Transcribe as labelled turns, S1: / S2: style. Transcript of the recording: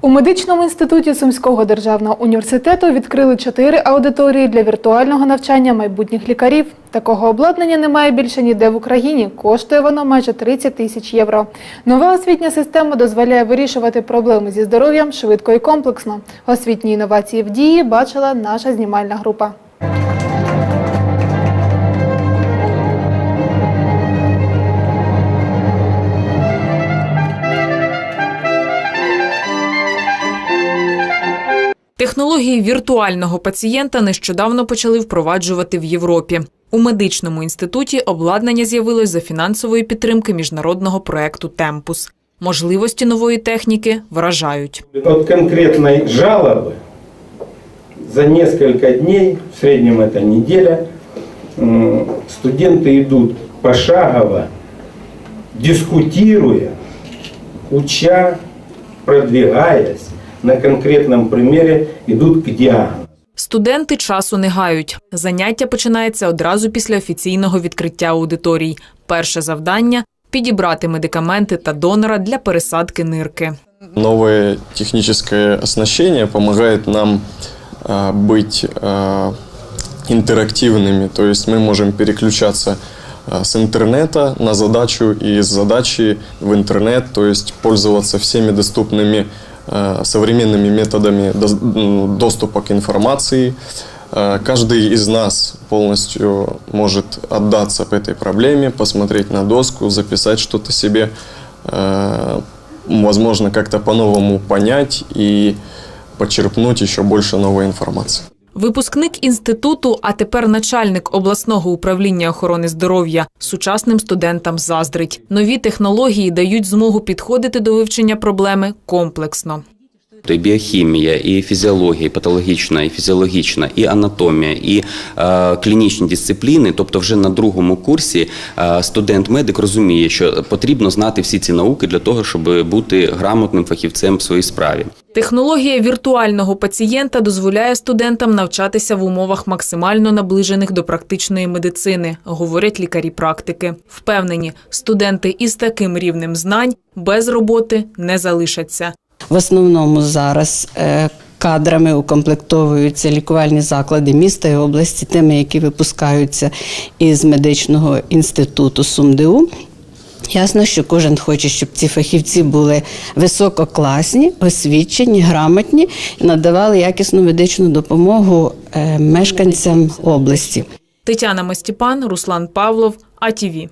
S1: У медичному інституті Сумського державного університету відкрили чотири аудиторії для віртуального навчання майбутніх лікарів. Такого обладнання немає більше ніде в Україні. Коштує воно майже 30 тисяч євро. Нова освітня система дозволяє вирішувати проблеми зі здоров'ям швидко і комплексно. Освітні інновації в дії бачила наша знімальна група.
S2: Технології віртуального пацієнта нещодавно почали впроваджувати в Європі. У медичному інституті обладнання з'явилось за фінансової підтримки міжнародного проекту Темпус. Можливості нової техніки вражають.
S3: От конкретной жалобы за несколько дней, в среднем это неделя, м, студенты идут пошагово, дискутируя, уча, продвигаясь, на конкретном примере идут к диагнозу.
S2: Студенти часу не гають. Заняття починається одразу після офіційного відкриття аудиторій. Перше завдання підібрати медикаменти та донора для пересадки нирки.
S4: Новое техническое оснащение помогает нам а, быть а, интерактивными, то есть мы можем переключаться а, с интернета на задачу и с задачи в интернет, то есть пользоваться всеми доступными а, Современными методами доступа к информации. А, Каждый из нас полностью может отдаться по этой проблеме, посмотреть на доску, записать что-то себе, э, возможно, как-то по-новому понять и почерпнуть еще больше новой информации.
S2: Випускник інституту, а тепер начальник обласного управління охорони здоров'я, сучасним студентам заздрить. Нові технології дають змогу підходити до вивчення проблеми комплексно.
S5: І біохімія, і фізіологія, і патологічна, і фізіологічна, і анатомія, і е, клінічні дисципліни. Тобто, вже на другому курсі е, студент-медик розуміє, що потрібно знати всі ці науки для того, щоб бути грамотним фахівцем в своїй справі.
S2: Технологія віртуального пацієнта дозволяє студентам навчатися в умовах максимально наближених до практичної медицини, говорять лікарі практики. Впевнені, студенти із таким рівнем знань без роботи не залишаться.
S6: В основному зараз е, кадрами укомплектовуються лікувальні заклади міста і області, тими, які випускаються із медичного інституту СумДУ. Ясно, що кожен хоче, щоб ці фахівці були висококласні, освічені, грамотні і надавали якісну медичну допомогу е, мешканцям області.
S2: Тетяна Мастіпан, Руслан Павлов, АТВ.